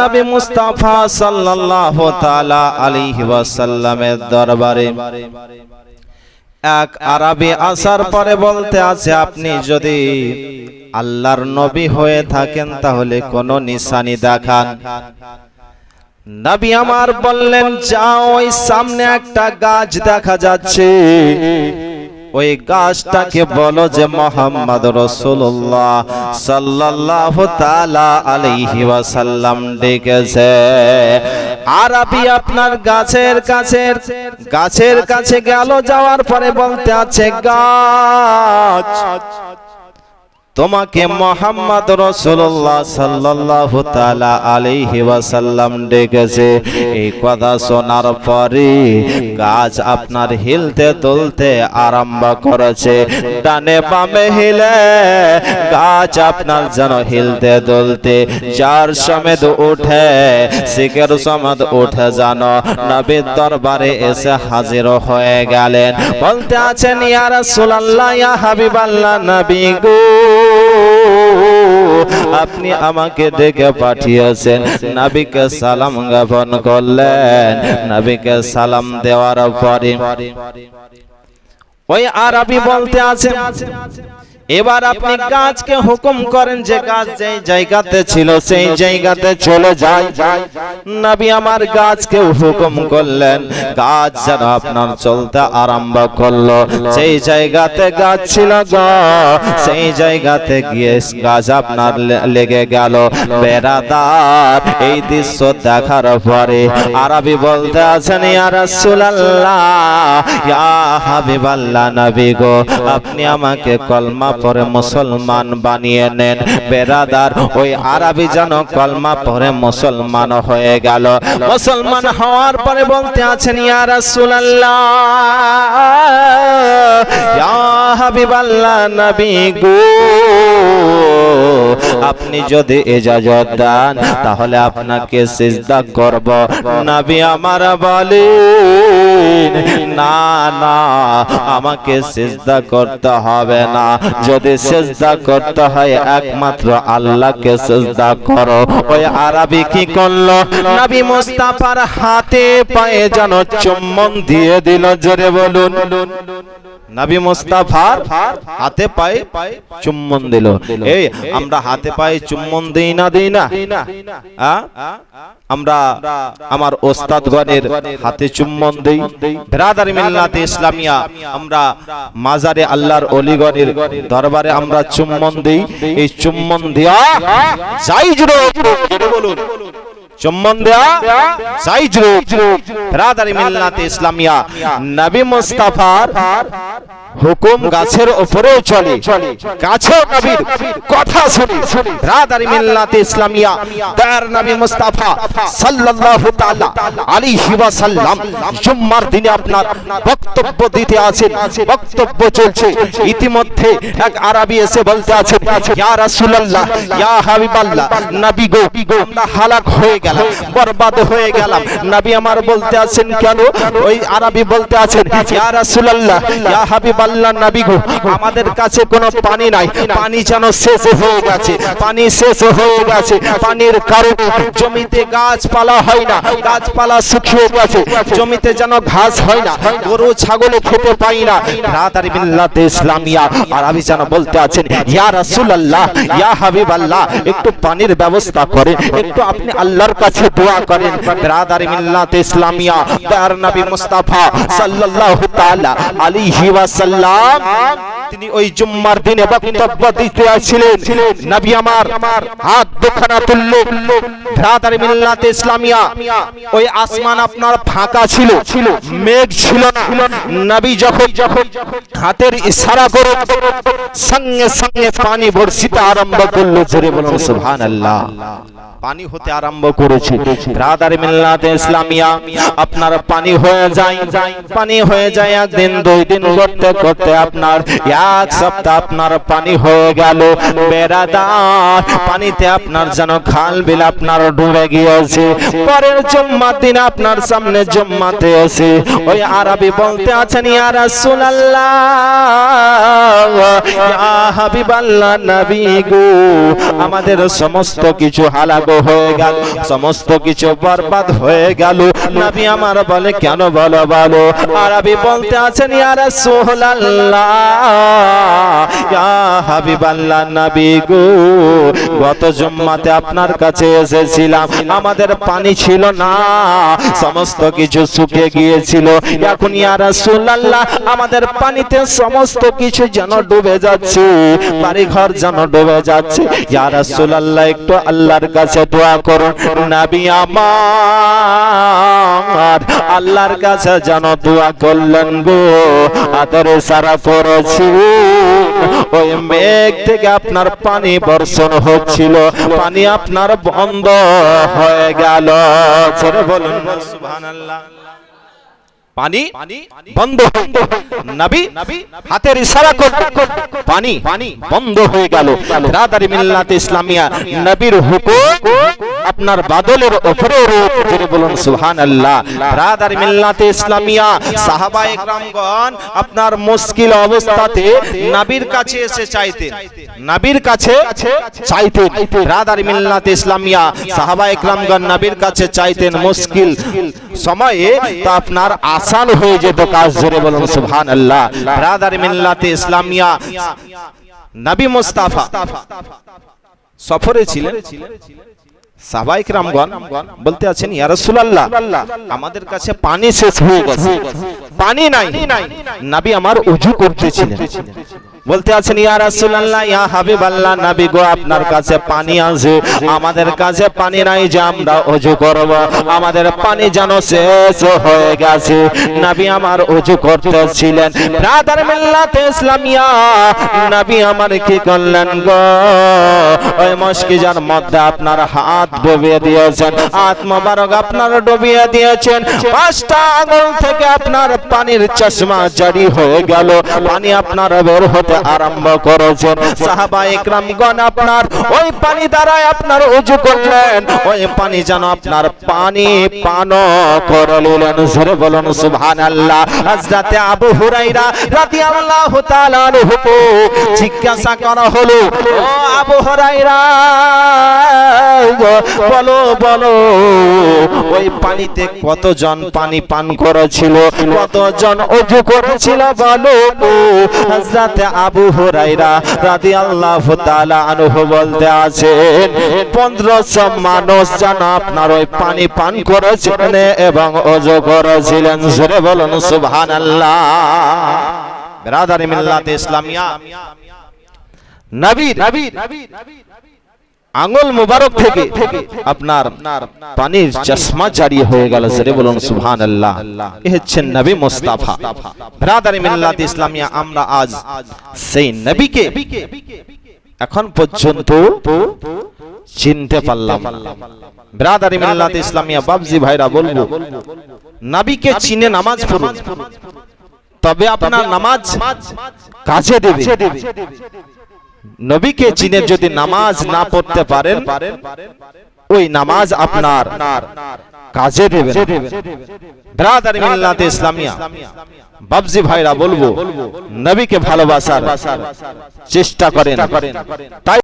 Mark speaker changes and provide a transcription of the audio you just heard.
Speaker 1: নবী মুস্তাফা সাল্লাল্লাহু তাআলা আলাইহি ওয়াসাল্লামের দরবারে এক আরবি আসার পরে বলতে আছে, আপনি যদি আল্লাহর নবী হয়ে থাকেন, তাহলে কোন নিশানি দেখান। নবী আমার বললেন, যাও, ওই সামনে একটা গাছ দেখা যাচ্ছে। ওই গাছটাকে বলো যে মোহাম্মদ রসুল্লাহ সাল্লাহ তাআলা আলাইহি ওয়াসাল্লাম ডেকেছে। আপনি আপনার গাছের কাছে গাছের কাছে গেল, যাওয়ার পরে বলতে আছে, গাছ। তোমাকে মোহাম্মদ রসুল্লাহ সাল্লাল্লাহু তাআলা আলাইহি ওয়াসাল্লাম ডেকেছে। এই কথা শোনার পরে গাছ আপনার হিলতে তুলতে আরম্ভ করেছে। ডানে বামে হিলে গাছ আপনার যেন হিলতে তুলতে চার সমেত উঠে, শিখের সমেত উঠে জানো নবীর দরবারে এসে হাজির হয়ে গেলেন। বলতে আছেন, ইয়া রাসূলুল্লাহ, ইয়া হাবিবাল্লাহ, নবী গো। আপনি আমাকে ডেকে পাঠিয়েছেন। নাবিকে সালাম জ্ঞাপন করলেন। নাবিকে সালাম দেওয়ার পরে ওই আরবি বলতে আছেন এবার আপনি গাছকে হুকুম করেন যে গাছ যেই জায়গাতে ছিল সেই জায়গাতে চলে যায় নবী আমার গাছকে হুকুম করলেন। গাছ যেন আপনার চলতে আরম্ভ করল। সেই জায়গাতে গাছ ছিল গো। সেই জায়গাতে গিয়ে গাছ আপনার লেগে গেল। বেড়াদার এই দৃশ্য দেখার পরে আরবি বলতে আছেন ইয়া রাসূলুল্লাহ ইয়া হাবিবাল্লাহ নবী গো আপনি আমাকে কলমা পরে মুসলমান বানিয়ে নেন। বেরাদার ওই আরবি যেন কলমা পরে মুসলমান হয়ে গেল। মুসলমান হওয়ার পরে বলতে আছেন, ইয়া রাসূলুল্লাহ হাবিবাল্লাহ নবী গো, আপনি যদি ইজাজত দেন, তাহলে আপনাকে সিজদা করব। নবী আমার না না, আমাকে সিজদা করতে হবে না। যদি সিজদা করতে হয়, একমাত্র আল্লাহকে সিজদা করো। ওই আরবি কি করল? নবী মুস্তাফার হাতে পায়ে যেন চুম্বন দিয়ে দিল, জোরে বলুন। নবী মুস্তাফার হাতে পায়ে চুম্বন দিল। এই, আমরা হাতে পায়ে চুম্বন দেই না দেই না? আমরা আমার ওস্তাদগণের হাতে চুম্বন দেই। ব্রাদার মিল্লাতে ইসলামিয়া, আমরা মাজারে আল্লাহর অলিগণের দরবারে আমরা চুম্বন দেই। এই চুম্বন দেয়া যাই জুড়ে বলুন। চুম্বন দেয়া যাই জুড়ে ব্রাদার মিল্লাতে ইসলামিয়া নবী মুস্তাফার হুকুম গাছের উপরেও চলে। গাছেও নবীর কথা শুনে। ব্রাদার মিল্লাতে ইসলামিয়া, দয়ার নবী মুস্তাফা সাল্লাল্লাহু তাআলা আলাইহি ওয়াসাল্লাম জুম্মার দিনে আপনার বক্তব্য দিতে আছেন, বক্তব্য চলছে। ইতিমধ্যে এক আরবি এসে বলতে আছেন, ইয়া রাসূলুল্লাহ, ইয়া হাবিবাল্লাহ, নবী গো, আমরা হালাক হয়ে গেলাম, বরবাদ হয়ে গেলাম। নবী আমার বলতে আছেন, কেন? ওই আরবি বলতে আছেন, ইয়া রাসূলুল্লাহ, ইয়া হাবিবাল্লাহ নবী গো, আমাদের কাছে কোনো পানি নাই। পানি যেন শেষ হয়ে গেছে, পানি শেষ হয়ে গেছে, পানির কারণে জমিতে গাছপালা হয় না, গাছপালা শুকিয়ে গেছে, জমিতে যেন ঘাস হয় না, গরু, ছাগল খেতে পাই না। ইসলামিয়া, আর আমি বলতে আছেন, ইয়া রাসূলুল্লাহ, ইয়া হাবিবাল্লাহ, একটু পানির ব্যবস্থা করেন, একটু আপনি আল্লাহর কাছে দোয়া করেন। ইসলামিয়া দয়ার নবী মুস্তাফা সাল্লাল্লাহু তাআলা আলাইহি আল্লাহ তিনি ওই জুম্মার দিনে বক্তব্য দিতে আসছিলেন। নবী আমার হাত দুখানা তুললো। ভ্রাতার মিল্লাতে ইসলামিয়া, ওই আসমান আপনার ফাঁকা ছিল, মেঘ ছিল না। নবী যখন যখন হাতের ইশারা করে সঙ্গে সঙ্গে পানি বর্ষিতে আরম্ভ করল, জোরে বলুন, সুবহানাল্লাহ। পানি হতে আরম্ভ করেছে। ব্রাদার মিল্লাতে ইসলামিয়া, আপনার পানি হয়ে যায়, পানি হয়ে যায় একদিন, দুই দিন, করতে করতে আপনার এক সপ্তাহ আপনার পানি হয়ে গেল। বেড়াদার, পানিতে আপনার যেন খাল বিল আপনার ডুবে গিয়েছে। পরের জম্মা দিন আপনার সামনে জম্মাতে এসে ওই আরবি বলতে আছেন ইয়া রাসূলুল্লাহ। ইয়া আমাদের সমস্ত কিছু হালাগো হয়ে গেল, সমস্ত কিছু বরবাদ হয়ে গেল। আমার বলে, কেন বলো বলো? বলতে আছেন গত জুম্মাতে আপনার কাছে এসেছিলাম, আমাদের পানি ছিল না, সমস্ত কিছু শুকিয়ে গিয়েছিল। এখন আমাদের পানিতে সমস্ত কিছু যেন ডুবে যাচ্ছে। বাড়ি ঘর যেন ডুবে যাচ্ছে। একটু আল্লাহর কাছে দোয়া করুন। নবী আমার আল্লাহর কাছে যেন দোয়া করলেন গো। আদরে সারা করেছি। ওই মেঘ থেকে আপনার পানি বর্ষণ হচ্ছিল। পানি আপনার বন্ধ হয়ে গেল। বলুন পানি বন্ধ নবী হাতের ইশারা করে। পানি বন্ধ হয়ে গেল। রাদারি মিল্লাত ইসলামিয়া। নবীর হুকুম। আপনার বাদলের উপরে জোরে বলুন, সুবহানাল্লাহ। রাদারি মিল্লাত ইসলামিয়া সাহাবা একরামগণ আপনার মুশকিল অবস্থাতে নবীর কাছে এসে চাইতেন। নবীর কাছে চাইতেন। রাদারি মিল্লাত ইসলামিয়া সাহাবা একরামগণ নবীর কাছে চাইতেন মুশকিল সময়ে তা আপনার আসান হয়ে যেত কাজ ধরে বলুন সুবহান আল্লাহ ব্রাদার মিল্লাতে ইসলামিয়া, নবী মুস্তাফা সফরে ছিলেন। সাহাবাইক রামগণ বলতে আছেন ইয়া রাসূলুল্লাহ আমাদের কাছে পানি শেষ হয়ে গেছে। পানি নাই। নাবি আমার ওযু করতেছিলেন। বলতে আছেন, ইয়া রাসূলুল্লাহ, ইয়া হাবিবাল্লাহ, নবী গো, আপনার কাছে পানি আছে। আমাদের কাছে পানি নাই যে আমরা ওযু করব। আমাদের পানি যেন শেষ হয়ে গেছে। নবী আমার ওযু করতেছিলেন। ব্রাদার ইসলামিয়া, নবী আমার কি করলেন গো? ওই মধ্যে আপনার হাত ডুবিয়ে দিয়েছেন, হাত আপনার ডুবিয়ে দিয়েছেন। পাঁচটা আঙুল থেকে আপনার পানির চশমা জারি হয়ে গেল। পানি আপনার বের হতে আরম্ভ করেছেন সাহাবা একরামগণ আপনার, ওই পানি দ্বারাই আপনার উজু করলেন। ওই পানি যেন আপনার পানি পান করে নিলেন। জোরে বলুন, সুবহানাল্লাহ। হযরতে আবু হুরাইরা রাদিয়াল্লাহু তাআলা আনহু জিজ্ঞাসা করা হলো, ও আবু হুরাইরা বলো বলো, ওই পানিতে কতজন পানি পান করেছিল? কতজন অজু করেছিল? বলো। হযরতে আবু হুরাইরা রাদিয়াল্লাহু তাআলা আনহু বলতে আছেন 1500 মানুষ যেন আপনার ওই পানি পান করেছিলেন এবং ওযু করেছিলেন। জোরে বলুন, সুবহানাল্লাহ। বিরাদারি মিল্লাত ইসলামিয়া। নবীর। আঙ্গুল মুবারক থেকে আপনার পানির চশমা জারি হয়ে গেল। জোরে বলুন, সুবহানাল্লাহ। এ হচ্ছেন নবী মুস্তাফা। ব্রাদারি মিল্লাত ইসলামিয়া, আমরা আজ সেই নবীকে এখন পর্যন্ত চিনতে পারলাম। ব্রাদারি মিল্লাত ইসলামিয়া বাবজি ভাইরা, বলব, নবীকে চিনে নামাজ পড়ুন। তবে আপনার নামাজ কাজে দেবে। নবীকে চিনে যদি নামাজ না পড়তে পারেন ওই নামাজ আপনার কাজে দেবে ব্রাদার মিল্লাতে ইসলামিয়া বাবজি ভাইরা বলব নবীকে ভালোবাসার চেষ্টা করেন। তাই